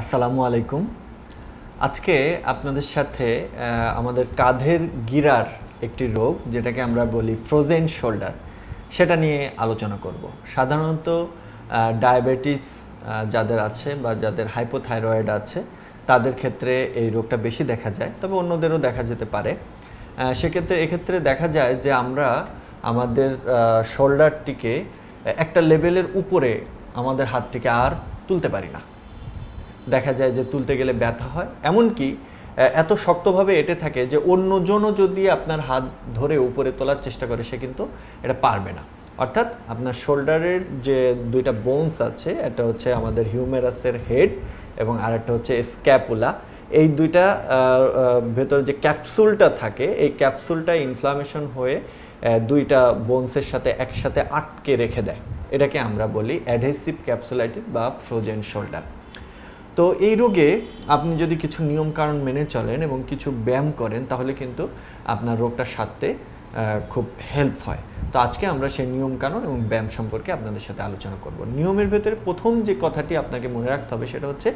আসসালামু আলাইকুম। আজকে আপনাদের সাথে আমাদের কাঁধের গিরার একটি রোগ, যেটাকে আমরা বলি ফ্রোজেন শোল্ডার সেটা নিয়ে আলোচনা করব। সাধারণত ডায়াবেটিস যাদের আছে বা যাদের হাইপোথাইরয়েড আছে, তাদের ক্ষেত্রে এই রোগটা বেশি দেখা যায়, তবে অন্যদেরও দেখা যেতে পারে। সেক্ষেত্রে, এক্ষেত্রে দেখা যায় যে আমরা আমাদের শোল্ডারটিকে একটা লেভেলের উপরে আমাদের হাতটিকে আর তুলতে পারি না। দেখা যায় যে তুলতে গেলে ব্যথা হয়। এমনকি এত শক্তভাবে এটে থাকে যে অন্যজনও যদি আপনার হাত ধরে উপরে তোলার চেষ্টা করে, সে কিন্তু এটা পারবে না। অর্থাৎ আপনার শোল্ডারের যে দুইটা বোনস আছে, একটা হচ্ছে আমাদের হিউমেরাসের হেড এবং আরেকটা হচ্ছে স্ক্যাপুলা এই দুইটা ভেতরে যে ক্যাপসুলটা থাকে, এই ক্যাপসুলটা ইনফ্লামেশন হয়ে দুইটা বোনসের সাথে একসাথে আটকে রেখে দেয়। এটাকে আমরা বলি অ্যাডহেসিভ ক্যাপসুলাইটিস বা ফ্রোজেন শোল্ডার তো এই রোগে আপনি যদি কিছু নিয়ম কারণ মেনে চলেন এবং কিছু ব্যায়াম করেন, তাহলে কিন্তু আপনার রোগটা সারতে খুব হেল্প হয়। তো আজকে আমরা সেই নিয়ম কারণ এবং ব্যায়াম সম্পর্কে আপনাদের সাথে আলোচনা করব। নিয়মের ভেতরে প্রথম যে কথাটি আপনাকে মনে রাখতে হবে, সেটা হচ্ছে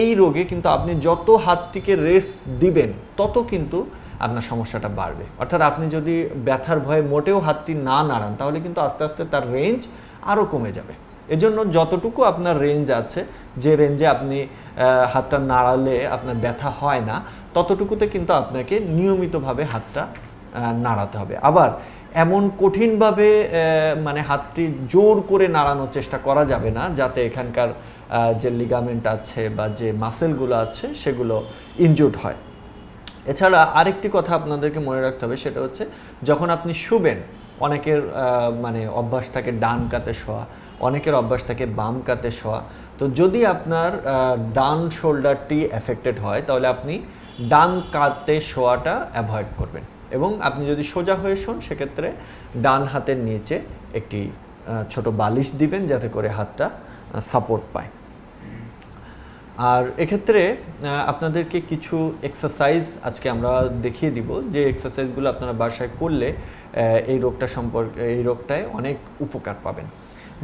এই রোগে কিন্তু আপনি যত হাতটিকে রেস্ট দিবেন, তত কিন্তু আপনার সমস্যাটা বাড়বে। অর্থাৎ আপনি যদি ব্যথার ভয়ে মোটেও হাতটি না নাড়ান, তাহলে কিন্তু আস্তে আস্তে তার রেঞ্জ আরও কমে যাবে। এজন্য যতটুকু আপনার রেঞ্জ আছে, যে রেঞ্জে আপনি হাতটা নাড়ালে আপনার ব্যথা হয় না, ততটুকুতে কিন্তু আপনাকে নিয়মিতভাবে হাতটা নাড়াতে হবে। আবার এমন কঠিনভাবে মানে হাতটি জোর করে নাড়ানোর চেষ্টা করা যাবে না, যাতে এখানকার যে লিগামেন্ট আছে বা যে মাসেলগুলো আছে, সেগুলো ইনজুর্ড হয়। এছাড়া আরেকটি কথা আপনাদেরকে মনে রাখতে হবে, সেটা হচ্ছে যখন আপনি শুবেন, অনেকের মানে অভ্যাস থাকে ডান কাতে শোয়া অনেকের অভ্যাস থাকে বাম কাতে শোয়া। তো যদি আপনার ডান শোল্ডারটি এফেক্টেড হয়, তাহলে আপনি ডান কাতে শোয়াটা অ্যাভয়েড করবেন। এবং আপনি যদি সোজা হয়ে শোন, সেক্ষেত্রে ডান হাতের নিচে একটি ছোট বালিশ দিবেন, যাতে করে হাতটা সাপোর্ট পায়। আর এক্ষেত্রে আপনাদেরকে কিছু এক্সারসাইজ আজকে আমরা দেখিয়ে দিব। যে এক্সারসাইজগুলো আপনারা বাসায় করলে এই রোগটা সম্পর্কে, এই রোগটায় অনেক উপকার পাবেন।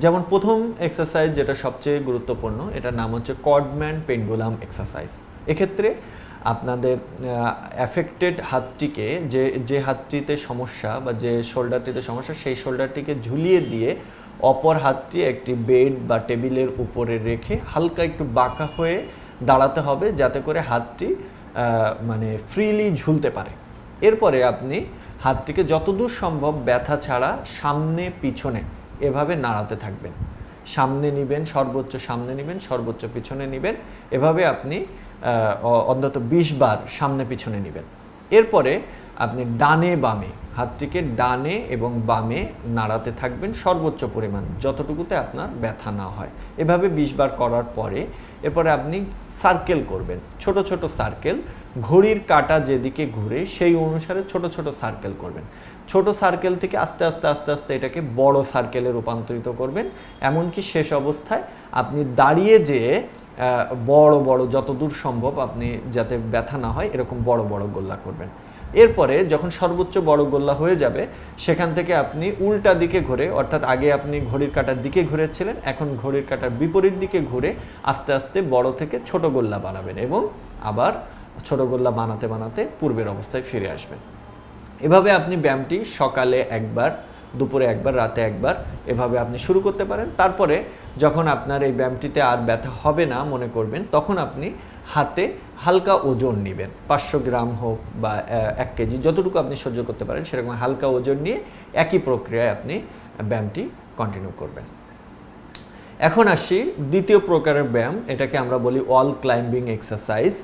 যেমন প্রথম এক্সারসাইজ যেটা সবচেয়ে গুরুত্বপূর্ণ, এটার নাম হচ্ছে কডম্যান পেন্ডুলাম এক্সারসাইজ এক্ষেত্রে আপনাদের অ্যাফেক্টেড হাতটিকে যে যে হাতটিতে সমস্যা বা যে শোল্ডারটিতে সমস্যা, সেই শোল্ডারটিকে ঝুলিয়ে দিয়ে অপর হাতটি একটি বেড বা টেবিলের উপরে রেখে হালকা একটু বাঁকা হয়ে দাঁড়াতে হবে যাতে করে হাতটি মানে ফ্রিলি ঝুলতে পারে। এরপরে আপনি হাতটিকে যতদূর সম্ভব ব্যথা ছাড়া সামনে পিছনে এভাবে নাড়াতে থাকবেন। সামনে নিবেন, সর্বোচ্চ সামনে নিবেন, সর্বোচ্চ পিছনে নিবেন। এভাবে আপনি অন্তত বিশ বার সামনে পিছনে নেবেন। এরপরে আপনি ডানে বামে, হাতটিকে ডানে এবং বামে নাড়াতে থাকবেন সর্বোচ্চ পরিমাণ, যতটুকুতে আপনার ব্যথা না হয়। এভাবে বিশ বার করার পরে, এরপরে আপনি সার্কেল করবেন। ছোট ছোট সার্কেল, ঘড়ির কাটা যেদিকে ঘুরে সেই অনুসারে ছোট ছোট সার্কেল করবেন। ছোট সার্কেল থেকে আস্তে আস্তে আস্তে আস্তে এটাকে বড় সার্কেলে রূপান্তরিত করবেন। এমনকি শেষ অবস্থায় আপনি দাঁড়িয়ে যেয়ে বড় বড়, যতদূর সম্ভব আপনি যাতে ব্যথা না হয়, এরকম বড় বড় গোল্লা করবেন। এরপরে যখন সর্বোচ্চ বড় গোল্লা হয়ে যাবে, সেখান থেকে আপনি উল্টা দিকে ঘুরে, অর্থাৎ আগে আপনি ঘড়ির কাঁটার দিকে ঘুরেছিলেন, এখন ঘড়ির কাঁটার বিপরীত দিকে ঘুরে আস্তে আস্তে বড় থেকে ছোট গোল্লা বানাবেন এবং আবার ছোট গোল্লা বানাতে বানাতে পূর্বের অবস্থায় ফিরে আসবেন। এভাবে আপনি ব্যায়ামটি সকালে একবার, দুপুরে একবার, রাতে একবার এভাবে আপনি শুরু করতে পারেন। তারপরে যখন আপনার এই ব্যায়ামটিতে আর ব্যথা হবে না মনে করবেন, তখন আপনি হাতে হালকা ওজন নেবেন। পাঁচশো গ্রাম হোক বা এক কেজি, যতটুকু আপনি সহ্য করতে পারেন, সেরকম হালকা ওজন নিয়ে একই প্রক্রিয়ায় আপনি ব্যায়ামটি কন্টিনিউ করবেন। এখন আসি দ্বিতীয় প্রকারের ব্যায়াম, এটাকে আমরা বলি অল ক্লাইম্বিং এক্সারসাইজ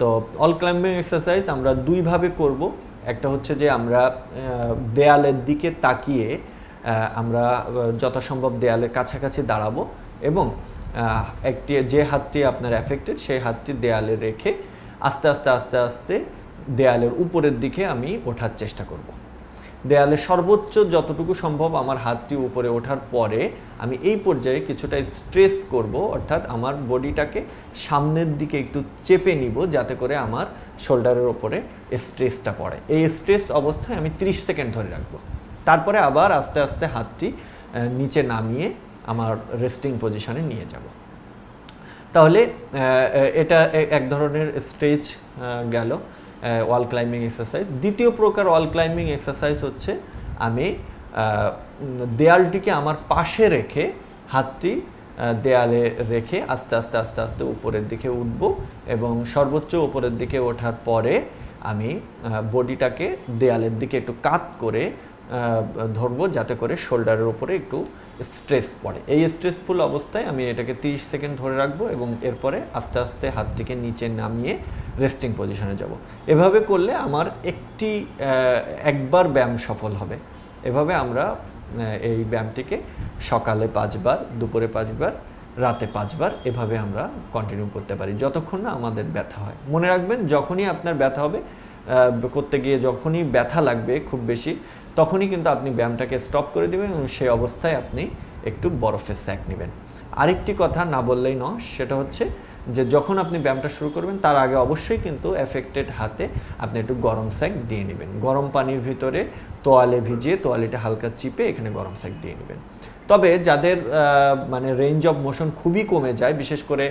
তো অল ক্লাইম্বিং এক্সারসাইজ আমরা দুইভাবে করব। একটা হচ্ছে যে আমরা দেয়ালের দিকে তাকিয়ে আমরা যথাসম্ভব দেয়ালের কাছাকাছি দাঁড়াবো এবং একটি, যে হাতটি আপনার অ্যাফেক্টেড সেই হাতটি দেয়ালে রেখে আস্তে আস্তে আস্তে আস্তে দেয়ালের উপরের দিকে আমি ওঠার চেষ্টা করব। দেয়ালে সর্বোচ্চ যতটুকু সম্ভব আমার হাতটি উপরে ওঠার পরে আমি এই পর্যায়ে কিছুটা স্ট্রেস করব, অর্থাৎ আমার বডিটাকে সামনের দিকে একটু চেপে নিব, যাতে করে আমার শোল্ডারের ওপরে স্ট্রেসটা পড়ে। এই স্ট্রেস অবস্থায় আমি 30 সেকেন্ড ধরে রাখব। তারপরে আবার আস্তে আস্তে হাতটি নিচে নামিয়ে আমার রেস্টিং পজিশনে নিয়ে যাব। তাহলে এটা এক ধরনের স্ট্রেচ গেল ওয়াল ক্লাইম্বিং এক্সারসাইজ দ্বিতীয় প্রকার ওয়াল ক্লাইম্বিং এক্সারসাইজ হচ্ছে, আমি দেয়ালটিকে আমার পাশে রেখে, হাতটি দেয়ালে রেখে আস্তে আস্তে আস্তে আস্তে উপরের দিকে উঠব এবং সর্বোচ্চ উপরের দিকে ওঠার পরে আমি বডিটাকে দেয়ালের দিকে একটু কাত করে ধরবো যাতে করে শোল্ডারের উপরে একটু স্ট্রেস পড়ে। এই স্ট্রেসফুল অবস্থায় আমি এটাকে 30 সেকেন্ড ধরে রাখব এবং এরপরে আস্তে আস্তে হাতটিকে নিচে নামিয়ে রেস্টিং পজিশনে যাব। এভাবে করলে আমার একটি একবার ব্যায়াম সফল হবে। এভাবে আমরা এই ব্যায়ামটিকে সকালে পাঁচবার, দুপুরে পাঁচবার, রাতে পাঁচবার এভাবে আমরা কন্টিনিউ করতে পারি, যতক্ষণ না আমাদের ব্যথা হয়। মনে রাখবেন, যখনই আপনার ব্যথা হবে করতে গিয়ে যখনই ব্যথা লাগবে খুব বেশি তখনই কিন্তু আপনি ব্যায়ামটাকে স্টপ করে দেবেন এবং সেই অবস্থায় আপনি একটু বরফে স্যাক নেবেন। আরেকটি কথা না বললেই নয়, সেটা হচ্ছে যে যখন আপনি ব্যায়ামটা শুরু করবেন, তার আগে অবশ্যই কিন্তু এফেক্টেড হাতে আপনি একটু গরম স্যাক দিয়ে নেবেন। গরম পানির ভিতরে তোয়ালে ভিজিয়ে তোয়ালেটা হালকা চিপে এখানে গরম স্যাক দিয়ে নেবেন। তবে যাদের মানে রেঞ্জ অফ মোশন খুবই কমে যায়, বিশেষ করে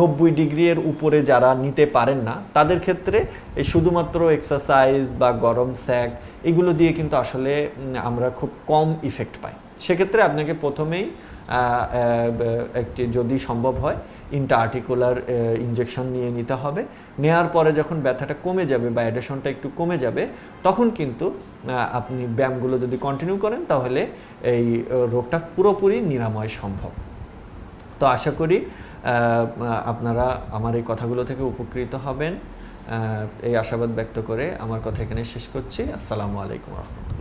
নব্বই ডিগ্রির উপরে যারা নিতে পারেন না, তাদের ক্ষেত্রে এই শুধুমাত্র এক্সারসাইজ বা গরম স্যাক এগুলো দিয়ে কিন্তু আসলে আমরা খুব কম ইফেক্ট পাই। সেক্ষেত্রে আপনাকে প্রথমেই একটি যদি সম্ভব হয় ইন্টা আর্টিকুলার ইনজেকশন নিয়ে নিতে হবে। নেওয়ার পরে যখন ব্যথাটা কমে যাবে বা অ্যাডেশনটা একটু কমে যাবে, তখন কিন্তু আপনি ব্যায়ামগুলো যদি কন্টিনিউ করেন, তাহলে এই রোগটা পুরোপুরি নিরাময় সম্ভব। তো আশা করি আপনারা আমার এই কথাগুলো থেকে উপকৃত হবেন। এই আশাবাদ ব্যক্ত করে আমার কথা এখানে শেষ করছি। আসসালামু আলাইকুম রহমতুল্লাহ।